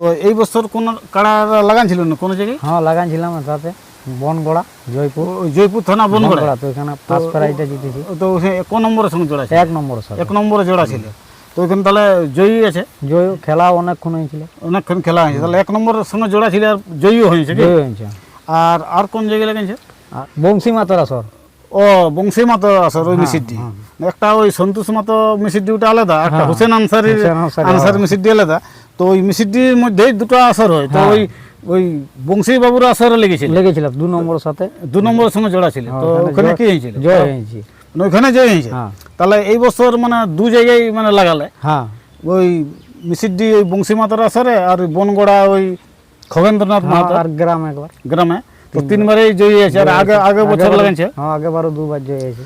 তো এই বছর কোন কাড়া লাগান ছিল না? কোনো জায়গায়? হ্যাঁ লাগাইছিলাম তাতে বনগড়া জয়পুর। জয়পুর থানা বনগড়া তো এখানে ফার্স্ট প্রাইজটা জিতেছি। তো এক নম্বরের সঙ্গে জোড়া এক নম্বর স্যার এক নম্বরে জোড়া ছিল। তো ওইখানে তাহলে জয়ী আছে? জয় খেলা অনেকক্ষণ হয়েছিল। অনেকক্ষণ খেলা হয়েছে। তাহলে এক নম্বরের সঙ্গে জোড়া ছিল আর জয়ীও হয়েছে জয় হয়েছে। আর আর কোন জায়গায় লাগাইছে? বংশী মাতারা স্যার ও বংশী মাতো আসর ওই মিসিডি একটা ওই সন্তোষ মাতো মিসিডি ওটা আলাদা। একটা হোসেন আনসারি হোসেন আনসারি আনসার মিসিডি আলাদা। তো ওই মিসিডির মধ্যে দুটো আসর হয়। তো ওই ওই বংশী বাবুর আসরে লেগেছিল। লেগেছিল দু নম্বর সাথে। দু নম্বরের সঙ্গে জোড়া ছিল। তো ওখানে কি হয়েছিল? জয় হয়েছে মানে ওখানে জয় হয়েছে হ্যাঁ। তাহলে এই বছর মানে দু জায়গায় মানে লাগালে। হ্যাঁ। ওই মিসিডি ওই বংশী মাতার আসরে আর বনগড়া ওই খগেন্দ্রনাথ হ্যাঁ, মাহাতো আর গ্রাম একবার। গ্রামে। তো তিনবারই জয়ী হয়েছে। আর আগে আগে বছর লাগাইছে? হ্যাঁ আগেবারও দুবার জয় হয়েছে।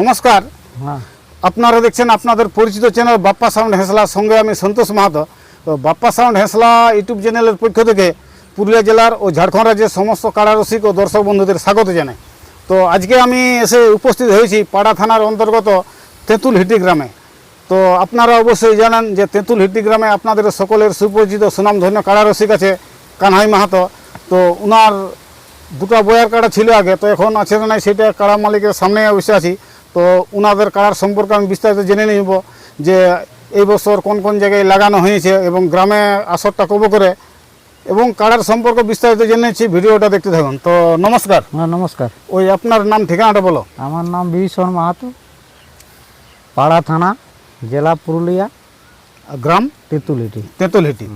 নমস্কার। হ্যাঁ। আপনারা দেখছেন আপনাদের পরিচিত চ্যানেল বাপ্পা সাউন্ড হেসলার সঙ্গে আমি সন্তোষ মাহাতো। তো বাপ্পা সাউন্ড হেসলা ইউটিউব চ্যানেলের পক্ষ থেকে পুরুলিয়া জেলার ও ঝাড়খণ্ড রাজ্যের সমস্ত কারারসিক ও দর্শক বন্ধুদের স্বাগত জানাই। তো আজকে আমি এসে উপস্থিত হয়েছি পাড়া থানার অন্তর্গত তেঁতুল হিটি গ্রামে। তো আপনারা অবশ্যই জানেন যে তেঁতুল হিটি গ্রামে আপনাদের সকলের সুপরিচিত সুনামধন্য কারারসিক আছে কানহাই মাহাতো। তো ওনার দুটো বয়ার কাটা ছিল আগে তো এখন আছে না সেটা কাড়া মালিকের সামনে বসে আছি। তো ওনাদের কাড়ার সম্পর্কে আমি বিস্তারিত জেনে নিব যে এই বছর কোন কোন জায়গায় লাগানো হয়েছে এবং গ্রামে আসরটা কবে করে এবং কাড়ার সম্পর্কে বিস্তারিত জেনেছি ভিডিওটা দেখতে থাকুন। তো নমস্কার। হ্যাঁ নমস্কার। ওই আপনার নাম ঠিকানাটা বলো। আমার নাম বিভীষণ মাহাতো পাড়া থানা জেলা পুরুলিয়া গ্রাম? তেঁতুলিটি। তেঁতুলহিটি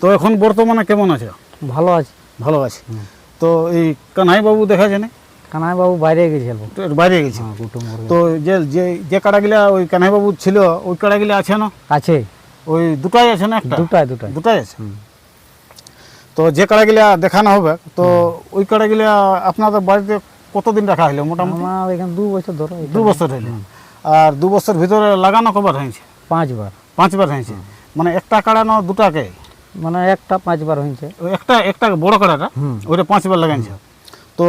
তো এখন বর্তমানে কেমন আছে? ভালো আছে। ভালো আছে। তো এই কানাই বাবু দেখা যায় না? কানাই বাবু বাইরে গেছিল। বাইরে গেছে হ্যাঁ কুটুম তো যে যে কাড়াগুলা ওই কানাই বাবু ছিল ওই কাড়াগুলা আছে না? আছে। ওই দুটাই আছে না একটা? দুটাই দুটাই। দুটাই আছে? তো যে কাড়াগুলা দেখানো হবে তো ওই কাড়াগুলা আপনাদের বাড়িতে কতদিন রাখা হলো মোটামুটি? আমার এখানে দু বছর ধরো দু বছর হইল। আর দু বছর ভিতরে লাগানো কবার হয়েছে? পাঁচবার। পাঁচবার হয়েছে। মানে একটা কাড়া না দুটাকে? মানে একটা পাঁচবার হয়েছে। একটা একটা বড় কাড়াটা? ওইটা পাঁচবার লাগাইছে। তো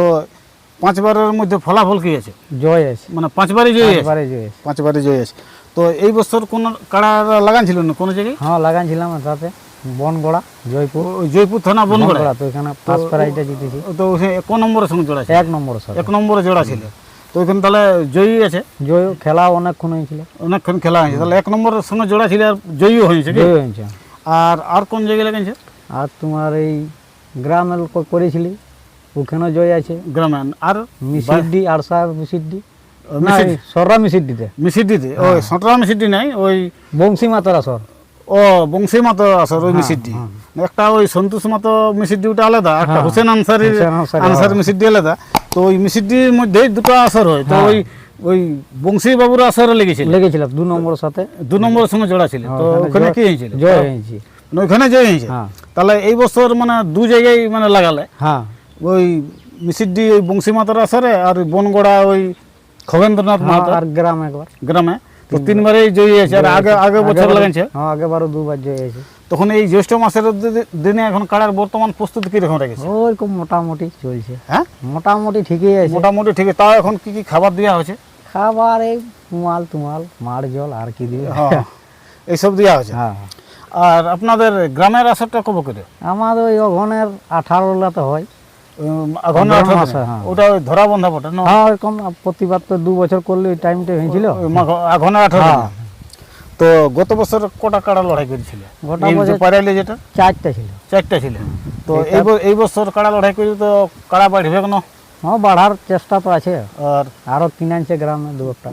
পাঁচবারের মধ্যে ফলাফল কি আছে? জয় আছে। মানে পাঁচবারই জয়ী আছে? পাঁচবারে জয় আছে। পাঁচবারই জয় আছে। তো এই বছর কোন কাড়া লাগান ছিল না? কোনো জায়গায়? হ্যাঁ লাগাইছিলাম তাতে। বনগড়া জয়পুর। জয়পুর থানা বনগড়া তো এখানে ফার্স্ট প্রাইজটা জিতেছি। তো এক নম্বরের সঙ্গে জোড়া এক নম্বর স্যার এক নম্বরে জোড়া ছিল। তো ওইখানে তাহলে জয়ী আছে? জয় খেলা অনেকক্ষণ হয়েছিল। অনেকক্ষণ খেলা হয়েছে। তাহলে এক নম্বরের সঙ্গে জোড়া ছিল আর জয়ীও হয়েছে জয় হয়েছে। আর আর কোন জায়গায় লাগাইছে? আর তোমার এই গ্রামে ক- করেছিলি? ওখানেও জয় আছে। গ্রামে আর মিসিডি আরসা মিসিডি। না সররা মিসিডিতে। মিসিডিতে? ওই সটরা মিসিডি নাই ওই বংশী মাতারা সর ও বংশী মাতো আসর ওই মিসিডি। একটা ওই সন্তোষ মাতো মিসিডি ওটা আলাদা। একটা হোসেন আনসারি আনসারি, মিসিডি আলাদা। তো ওই মিসিডির মধ্যে দুটো আসর হয়। তো ওই ওই বংশী বাবুর আসরে লেগেছিল। লেগেছিল দু নম্বর সাথে। দু নম্বরের সঙ্গে জোড়া ছিল। তো ওখানে ওখানে কি হয়েছিল? জয় হয়েছে মানে ওখানে জয় হয়েছে হ্যাঁ। তাহলে এই বছর মানে দু জায়গায় মানে লাগালে। হ্যাঁ। ওই মিসিডি ওই বংশী মাতার আসরে আর বনগড়া ওই খগেন্দ্রনাথ হ্যাঁ, মাহাতো আর গ্রাম একবার। গ্রামে? তো তিনবারেই জয়ী আছে আর আগে আগে বছর লাগাইছে? হ্যাঁ আগেবারও দুবার জয় হয়েছে। তখন এই জ্যৈষ্ঠ মাসের দিনে এখন কাড়ার বর্তমান প্রস্তুতি কীরকম রেখেছে ওইরকম মোটামুটি চলছে। হ্যাঁ? মোটামুটি ঠিকই আছে। মোটামুটি ঠিক আছে তাও এখন কি কি খাবার দেওয়া হয়েছে? খাবার এই তুমাল তুমাল মার জল আর কি দিবে হ্যাঁ এইসব দেওয়া হয়েছে। হ্যাঁ। আর আপনাদের গ্রামের আসরটা কবে করে? আমাদের ওই অঘনের আঠারো লাতে হয়। আঠারো মাসে, হ্যাঁ। ওটা ধরা বন্ধা বটে না? হ্যাঁ তো দু বছর করলে ওই টাইমটা হয়েছিল আঠারো হ্যাঁ। তো গত বছর কটা কাড়া লড়াই করেছিল? যে বছর- যেটা? চারটা ছিল। চারটা ছিল। তো এই এই বছর কাড়া লড়াই করে তো কাড়া বাড়বে কেন? হ্যাঁ বাড়ার চেষ্টা তো আছে। আর আরও কিনানছে গ্রামে দু একটা।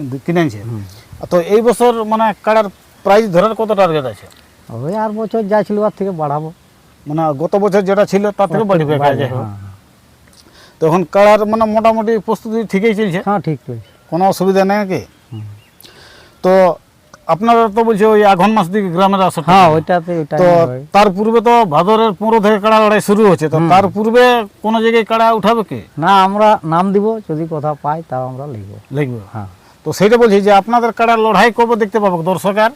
তো এই বছর মানে কাড়ার প্রাইস ধরার কত টার্গেট আছে? ওই আর বছর যা ছিল আর থেকে বাড়াবো। মানে গত বছর যেটা ছিল তার থেকে বাড়বে বাড়বে, হ্যাঁ। তো এখন কাড়ার মানে মোটামুটি প্রস্তুতি ঠিকই চলছে? হ্যাঁ ঠিক চলছে। কোনো অসুবিধা নেই কি তো আপনারা তো বলছে ওই আঘন মাস দিকে গ্রামের আসর হ্যাঁ ওইটাতে তো তার পূর্বে তো ভাদরের পনেরো থেকে কাড়া লড়াই শুরু হচ্ছে। তো তার পূর্বে কোনো জায়গায় কাড়া উঠাবে কি? না আমরা নাম দিব যদি কথা পাই তাও আমরা লিখব। লিখবে। হ্যাঁ। তো সেটা বলছি যে আপনাদের কাড়ার লড়াই কবে দেখতে পাবো দর্শক আর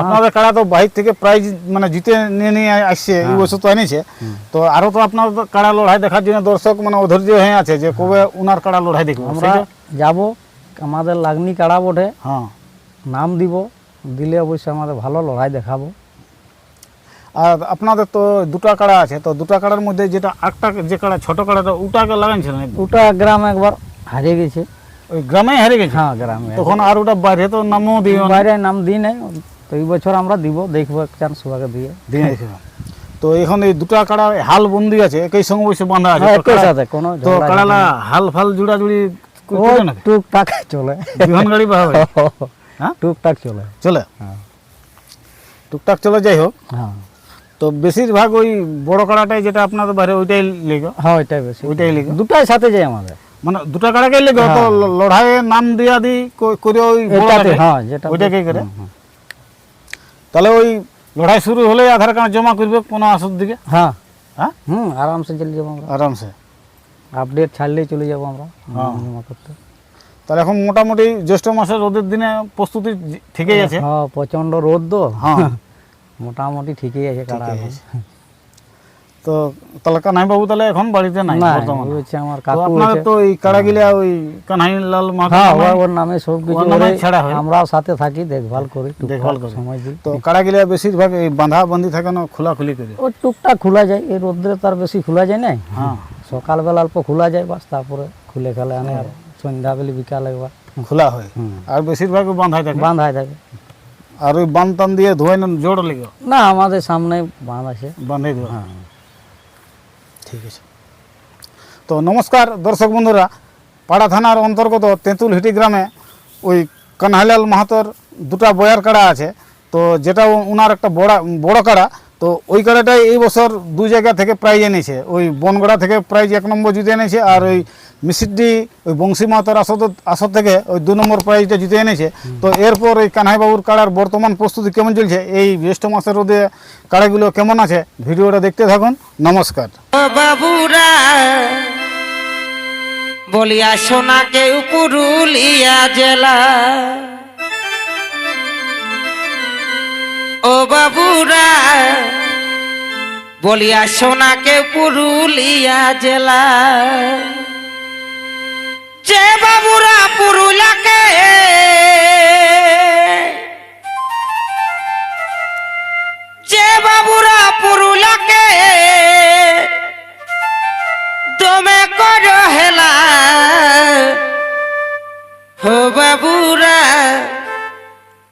আপনাদের কাড়া তো বাহির থেকে প্রাইজ মানে জিতে নিয়ে নিয়ে আসছে এই হ্যাঁ। বছর তো এনেছে। তো আরও তো আপনার কাড়া লড়াই দেখার জন্য দর্শক মানে অধৈর্য হয়ে আছে যে কবে উনার কাড়া লড়াই দেখব। আমরা যাব আমাদের লাগনি কাড়া বটে। হ্যাঁ। নাম দিব দিলে অবশ্যই আমাদের ভালো লড়াই দেখাবো। আর আপনাদের তো দুটা কাড়া আছে তো দুটা কাড়ার মধ্যে যেটা আটটা যে কাড়া ছোট কাড়াটা ওটাকে লাগাইছিলেন ওটা গ্রাম একবার হারিয়ে গেছে। ওই গ্রামে হারিয়ে গেছে? হ্যাঁ গ্রামে তখন আর ওটা বাইরে তো নামও দিই বাইরে নাম দিই নাই। তো এই বছর আমরা দিব দেখব এক চান্স সবাইকে দিয়ে। দিয়ে রেখেছো। তো এখন এই দুটা কাড়া হাল বন্দি আছে একই সঙ্গে বসে বাঁধা আছে। হ্যাঁ, একই সাথে কোনো তো কাড়ালা হাল ফাল জুড়া জুড়ি টুকটাক চলে। বিহন গাড়ি বাহাবে হ্যাঁ? টুকটাক চলে। চলে? হ্যাঁ। টুকটাক চলে যাই হোক। হ্যাঁ। তো বেশিরভাগ ওই বড় কাড়াটাই যেটা আপনাদের বাইরে ওইটাই লেগে। হ্যাঁ ওইটাই বেশি। ওইটাই লেগে। দুটাই সাথে যায় আমাদের। মানে দুটা কাড়াকেই লেগে তো লড়াইয়ে নাম দিয়া দি করে ওই বড়টাকে হ্যাঁ যেটা ওইটাকেই করে। তাহলে ওই লড়াই শুরু হলে আধার কার্ড জমা করবে কোনো আসর দিকে? হ্যাঁ। হ্যাঁ? হুম আরামসে চলে যাব আমরা। আরামসে। আপডেট ছাড়লেই চলে যাব আমরা। হ্যাঁ। জমা করতে। তাহলে এখন মোটামুটি জ্যৈষ্ঠ মাসের রোদের দিনে প্রস্তুতি ঠিকই আছে? হ্যাঁ প্রচণ্ড রোদ তো। হ্যাঁ। মোটামুটি ঠিকই আছে কারা। তো তাহলে কানাই বাবু তাহলে এখন বাড়িতে নাই বর্তমানে। হচ্ছে আমার কাকু আপনাদের আছে তো এই কাড়াগিলা ওই কানাই লাল মাহাতো হ্যাঁ ওর- নামে সব কিছু ওরে- আমরাও সাথে থাকি দেখভাল করি দেখভাল করি। সময় দিই। তো কাড়াগিলা বেশিরভাগ এই বাঁধা বান্ধি থাকে না খোলাখুলি করে। ও টুকটাক খোলা যায় এই রোদ্রে তার বেশি খোলা যায় না হ্যাঁ। সকালবেলা অল্প খোলা যায় বাস তারপরে খুলে খেলে আনে আর সন্ধ্যাবেলা বিকাল একবার খোলা হয়। আর বেশিরভাগ বাঁধাই থাকে। বাঁধ হয়ে থাকে। আর ওই বান টান দিয়ে ধোয় না জোর লেগে। না আমাদের সামনে বাঁধ আছে। বাঁধে দেওয়া হ্যাঁ। ঠিক আছে। তো নমস্কার দর্শক বন্ধুরা, পাড়া থানার অন্তর্গত তেঁতুলহিটি গ্রামে ওই কানহাইলাল মাহাতোর দুটা বয়ার কাড়া আছে। তো যেটা ওনার একটা বড় বড় কাড়া। তো ওই কাড়াটাই এই বছর দু জায়গা থেকে প্রাইজ এনেছে। ওই বনগড়া থেকে প্রাইজ এক নম্বর জিতে এনেছে আর ওই মিসিডি ওই বংশী মাহাতোর আসর আসর থেকে ওই দু নম্বর প্রাইজটা জিতে এনেছে। তো এরপর ওই কানহাইবাবুর কাড়ার বর্তমান প্রস্তুতি কেমন চলছে? এই জ্যৈষ্ঠ মাসের রোদে কাড়াগুলো কেমন আছে? ভিডিওটা দেখতে থাকুন। নমস্কার। বাবুরা বলিয়া সোনাকে পুরুলিয়া জেলা। বলিয়া সোনাকে পুরুলিয়া জেলা। যে বাবুরা পুরুলাকে যে বাবুরা পুরুলাকে দমে কর হেলা। হো বাবুরা,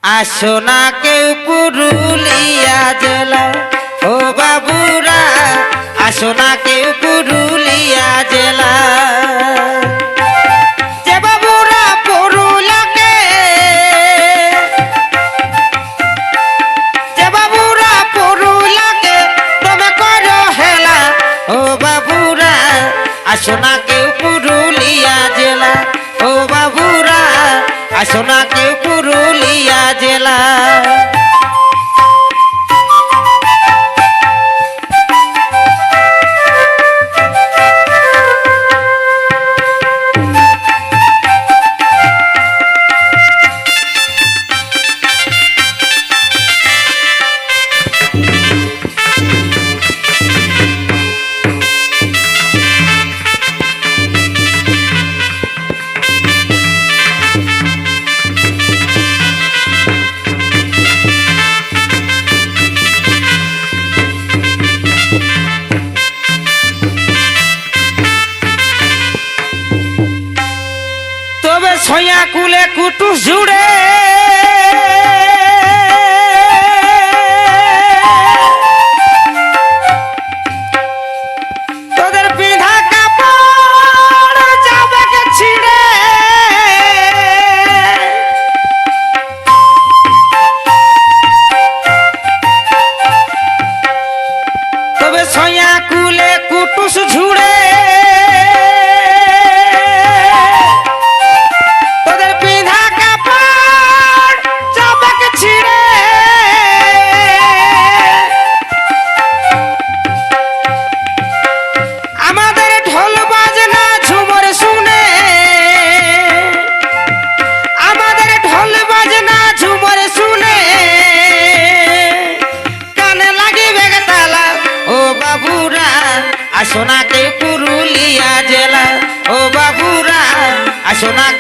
আসো না পুরুলিয়া জেলা। বাবুরা আসো না কেউ পুরুলিয়া জেলা। সয়া কুলে কুটু জুড়ে।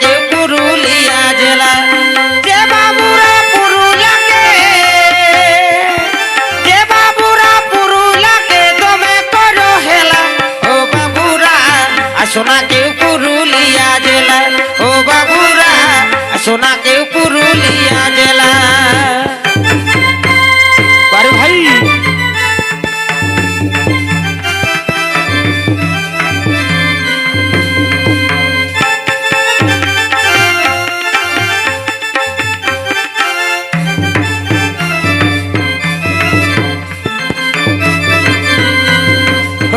যে পুরুলিয়া জেলা। যে বাবুরা পুরুলাকে যে বাবুরা পুরুলাকে তুমি করো হেলা। ও বাবুরা, আসো না